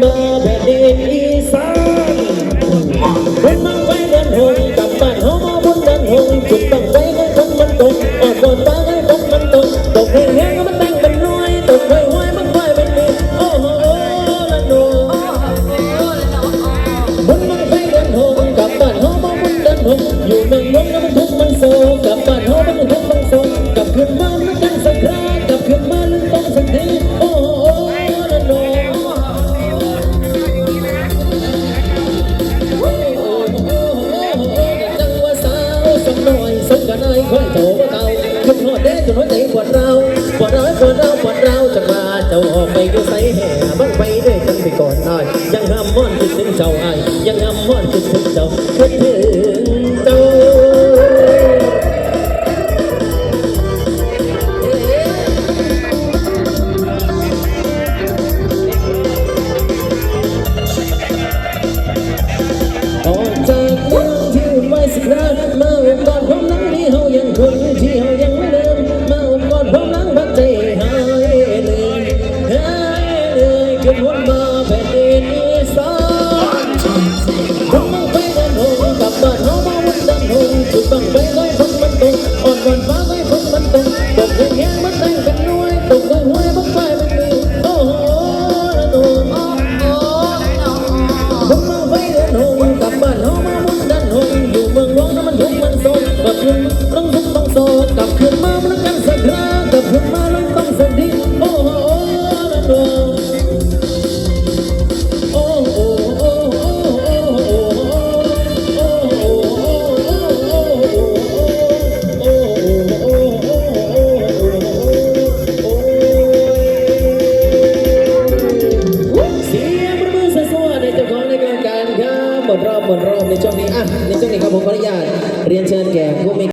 เมือแผ่นดิสานเนมังไว้เดินหงกลับบ้านเฮมาพ้นเดินหงจุดตั้งใจให้คนมันตกอดกอดตาให้คนมันตกตกให้แห้งมันตั้งเป็นน้ยตกไว้ไว้มันไว้เป็นมีโอ้โหละโลบุญมังไว้เดินหงกลับบ้านเฮมาพ้นเดินหงอยู่เมืองนนท์แล้วมันทุกข์มันโศกกลับบ้านเฮ คุณโทษเด้จน้อยใจปวดเราปวดเราปวดเราปวดเราจังว่าเจ้าออกไปอยู่ใส่แห่บ้างไปด้วยกันไปก่อนหน่อยยังห้ามม่อนคิดถึงเจ้าอ้ายังห้ามม่อนคิดถึงเจ้าคิดถึงเจ้าออกจากเมืองที่วุ่นวายสิครับมาเว็บตอนวามนั้นที่เฮายังคนที่เฮา หมดรอบหมดรอบในช่วงนี้อะในช่วงนี้ครับผมขออนุญาตเรียนเชิญแก่ผู้มี